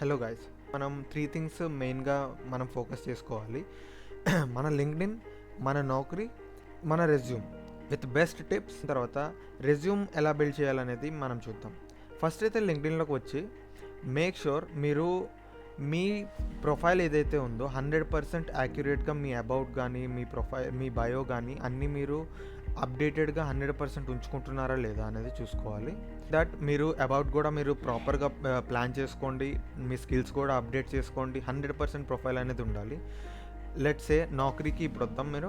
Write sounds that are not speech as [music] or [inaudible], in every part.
Hello guys మనం three things మెయిన్గా మనం ఫోకస్ చేసుకోవాలి. [clears throat] మన లింక్డ్ఇన్ మన నౌకరీ మన రెజ్యూమ్ విత్ బెస్ట్ టిప్స్ తర్వాత రెజ్యూమ్ ఎలా బిల్డ్ చేయాలనేది మనం చూద్దాం. ఫస్ట్ అయితే లింక్డ్ఇన్లోకి వచ్చి మేక్ షూర్ మీరు మీ ప్రొఫైల్ ఏదైతే ఉందో హండ్రెడ్ పర్సెంట్ యాక్యురేట్గా మీ అబౌట్ కానీ మీ ప్రొఫైల్ మీ బయో కానీ అన్నీ మీరు అప్డేటెడ్గా హండ్రెడ్ పర్సెంట్ ఉంచుకుంటున్నారా లేదా అనేది చూసుకోవాలి. దట్ మీరు అబౌట్ కూడా మీరు ప్రాపర్గా ప్లాన్ చేసుకోండి మీ స్కిల్స్ కూడా అప్డేట్ చేసుకోండి హండ్రెడ్ పర్సెంట్ ప్రొఫైల్ అనేది ఉండాలి. లెట్స్ సే నౌకరీకి ఇప్పుడు వద్దాం మీరు.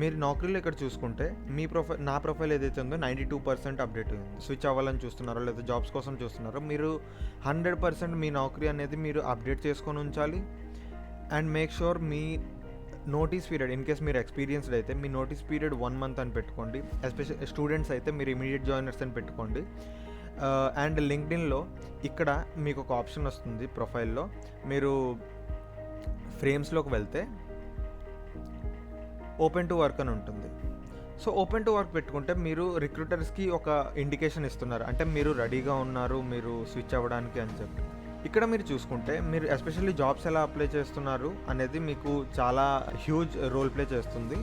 మీరు నౌకరీలో ఇక్కడ చూసుకుంటే మీ ప్రొఫైల్ నా ప్రొఫైల్ ఏదైతే ఉందో నైంటీ టూ పర్సెంట్ అప్డేట్ అయింది స్విచ్ అవ్వాలని చూస్తున్నారో లేదా జాబ్స్ కోసం చూస్తున్నారో మీరు హండ్రెడ్ పర్సెంట్ మీ నౌకరీ అనేది మీరు అప్డేట్ చేసుకొని ఉంచాలి. అండ్ మేక్ షూర్ మీ నోటీస్ పీరియడ్ ఇన్ కేస్ మీరు ఎక్స్పీరియన్స్డ్ అయితే మీ నోటీస్ పీరియడ్ వన్ మంత్ అని పెట్టుకోండి. ఎస్పెషల్ స్టూడెంట్స్ అయితే మీరు ఇమీడియట్ జాయినర్స్ అని పెట్టుకోండి. Uh, అండ్ లింక్డ్ఇన్లో ఇక్కడ మీకు ఒక ఆప్షన్ వస్తుంది ప్రొఫైల్లో మీరు ఫ్రేమ్స్లోకి వెళ్తే ఓపెన్ టు వర్క్ అని ఉంటుంది. సో ఓపెన్ టు వర్క్ పెట్టుకుంటే మీరు రిక్రూటర్స్కి ఒక ఇండికేషన్ ఇస్తున్నారు. అంటే మీరు రెడీగా ఉన్నారు మీరు స్విచ్ అవ్వడానికి అని చెప్పి. ఇక్కడ మీరు చూసుకుంటే మీరు ఎస్పెషల్లీ జాబ్స్ ఎలా అప్లై చేస్తున్నారు అనేది మీకు చాలా హ్యూజ్ రోల్ ప్లే చేస్తుంది.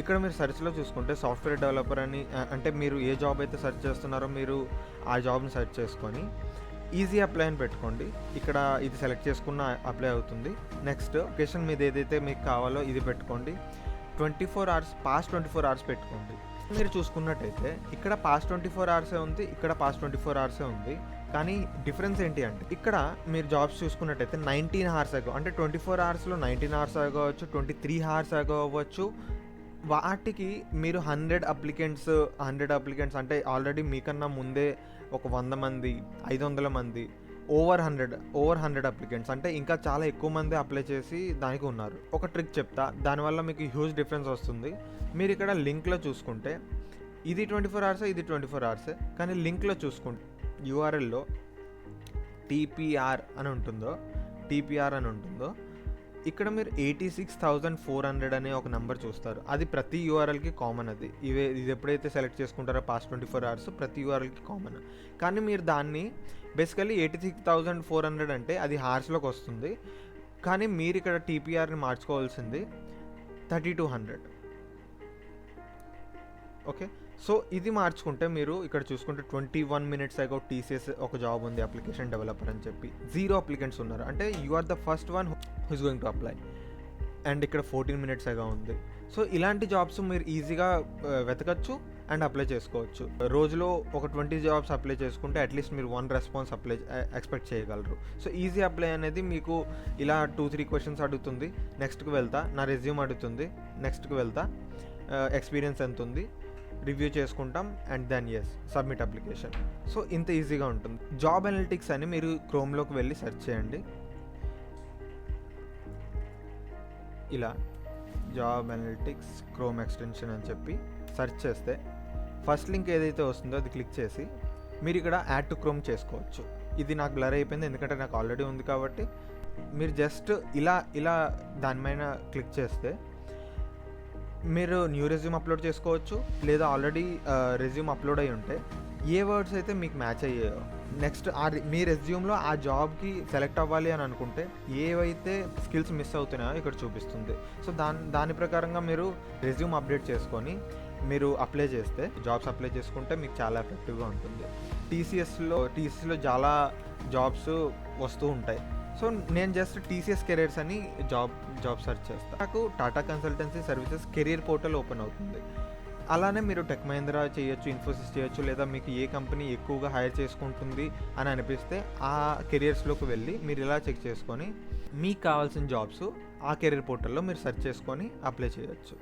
ఇక్కడ మీరు సెర్చ్లో చూసుకుంటే సాఫ్ట్వేర్ డెవలపర్ అని అంటే మీరు ఏ జాబ్ అయితే సెర్చ్ చేస్తున్నారో మీరు ఆ జాబ్ని సెర్చ్ చేసుకొని ఈజీ అప్లై అని పెట్టుకోండి. ఇక్కడ ఇది సెలెక్ట్ చేసుకున్న అప్లై అవుతుంది. నెక్స్ట్ లొకేషన్ మీద ఏదైతే మీకు కావాలో ఇది పెట్టుకోండి. Twenty four hours past twenty four hours పెట్టుకోండి. మీరు చూసుకున్నట్టయితే ఇక్కడ పాస్ట్ ట్వంటీ ఫోర్ అవర్సే ఉంది ఇక్కడ పాస్ట్ ట్వంటీ ఫోర్ అవర్సే ఉంది. కానీ డిఫరెన్స్ ఏంటి అంటే ఇక్కడ మీరు జాబ్స్ చూసుకున్నట్టయితే నైన్టీన్ అవర్స్ అగో అంటే ట్వంటీ ఫోర్ అవర్స్లో నైన్టీన్ అవర్స్ అవ్వచ్చు ట్వంటీ త్రీ అవర్స్ అవ్వచ్చు. వాటికి మీరు హండ్రెడ్ అప్లికెంట్స్ హండ్రెడ్ అప్లికెంట్స్ అంటే ఆల్రెడీ మీకన్నా ముందే ఒక వంద మంది ఐదు వందల మంది over hundred over hundred applicants అంటే ఇంకా చాలా ఎక్కువ మంది అప్లై చేసి దానికి ఉన్నారు. ఒక ట్రిక్ చెప్తా దానివల్ల మీకు హ్యూజ్ డిఫరెన్స్ వస్తుంది. మీరు ఇక్కడ లింక్లో చూసుకుంటే ఇది ట్వంటీ ఫోర్ అవర్సే ఇది ట్వంటీ ఫోర్ అవర్సే కానీ లింక్లో చూసుకుంటే యూఆర్ఎల్లో టీపీఆర్ అని ఉంటుందో టీపీఆర్ అని ఉంటుందో ఇక్కడ మీరు eighty six thousand four hundred అనే ఒక నెంబర్ చూస్తారు. అది ప్రతి యూఆర్ఎల్కి కామన్ అది. ఇవే ఇది ఎప్పుడైతే సెలెక్ట్ చేసుకుంటారో పాస్ట్ ట్వంటీ ఫోర్ అవర్స్ ప్రతి యూఆర్ఎల్కి కామన్ కానీ మీరు దాన్ని basically eighty six thousand four hundred అంటే అది హార్స్లోకి వస్తుంది. కానీ మీరు ఇక్కడ టీపీఆర్ని మార్చుకోవాల్సింది thirty two hundred okay? So ఇది మార్చుకుంటే మీరు ఇక్కడ చూసుకుంటే twenty one minutes ago TCS ఒక జాబ్ ఉంది అప్లికేషన్ డెవలపర్ అని చెప్పి. జీరో అప్లికెంట్స్ ఉన్నారు. అంటే you are the first one who's going to apply. And ఇక్కడ ఫోర్టీన్ మినిట్స్ అగా ఉంది. సో ఇలాంటి జాబ్స్ మీరు ఈజీగా వెతకచ్చు అండ్ అప్లై చేసుకోవచ్చు. రోజులో ఒక ట్వంటీ జాబ్స్ అప్లై చేసుకుంటే అట్లీస్ట్ మీరు వన్ రెస్పాన్స్ అప్లై ఎక్స్పెక్ట్ చేయగలరు. సో ఈజీ అప్లై అనేది మీకు ఇలా టూ త్రీ క్వశ్చన్స్ అడుగుతుంది. నెక్స్ట్కి వెళ్తా నా రెజ్యూమ్ అడుగుతుంది. నెక్స్ట్కి వెళ్తా ఎక్స్పీరియన్స్ ఎంత ఉంది రివ్యూ చేసుకుంటాం and then yes submit application so ఇంత ఈజీగా ఉంటుంది. జాబ్ అనలిటిక్స్ అని మీరు క్రోమ్లోకి వెళ్ళి సెర్చ్ చేయండి. ఇలా జాబ్ అనలిటిక్స్ క్రోమ్ ఎక్స్టెన్షన్ అని చెప్పి సెర్చ్ చేస్తే ఫస్ట్ లింక్ ఏదైతే వస్తుందో అది క్లిక్ చేసి మీరు ఇక్కడ యాడ్ టు క్రోమ్ చేసుకోవచ్చు. ఇది నాకు బ్లర్ అయిపోయింది ఎందుకంటే నాకు ఆల్రెడీ ఉంది కాబట్టి మీరు జస్ట్ ఇలా ఇలా దానిపైన క్లిక్ చేస్తే మీరు న్యూ రెజ్యూమ్ అప్లోడ్ చేసుకోవచ్చు లేదా ఆల్రెడీ రెజ్యూమ్ అప్లోడ్ అయి ఉంటే. ఏ వర్డ్స్ అయితే మీకు మ్యాచ్ అయ్యాయో. నెక్స్ట్ ఆ మీ రెజ్యూమ్లో ఆ జాబ్కి సెలెక్ట్ అవ్వాలి అని అనుకుంటే ఏవైతే స్కిల్స్ మిస్ అవుతున్నాయో ఇక్కడ చూపిస్తుంది. సో దాని దాని ప్రకారంగా మీరు రెజ్యూమ్ అప్డేట్ చేసుకొని మీరు అప్లై చేస్తే జాబ్స్ అప్లై చేసుకుంటే మీకు చాలా ఎఫెక్టివ్గా ఉంటుంది. టీసీఎస్లో టీసీఎస్లో చాలా జాబ్స్ వస్తూ ఉంటాయి. సో నేను జస్ట్ టీసీఎస్ కెరీర్స్ అని జాబ్ జాబ్ సెర్చ్ చేస్తాను నాకు Tata consultancy services career portal open అవుతుంది. అలానే మీరు టెక్ మహీంద్రా చేయొచ్చు ఇన్ఫోసిస్ చేయొచ్చు లేదా మీకు ఏ కంపెనీ ఎక్కువగా హైర్ చేసుకుంటుంది అని అనిపిస్తే ఆ కెరియర్స్లోకి వెళ్ళి మీరు ఇలా చెక్ చేసుకొని మీకు కావాల్సిన జాబ్స్ ఆ కెరీర్ పోర్టల్లో మీరు సెర్చ్ చేసుకొని అప్లై చేయొచ్చు.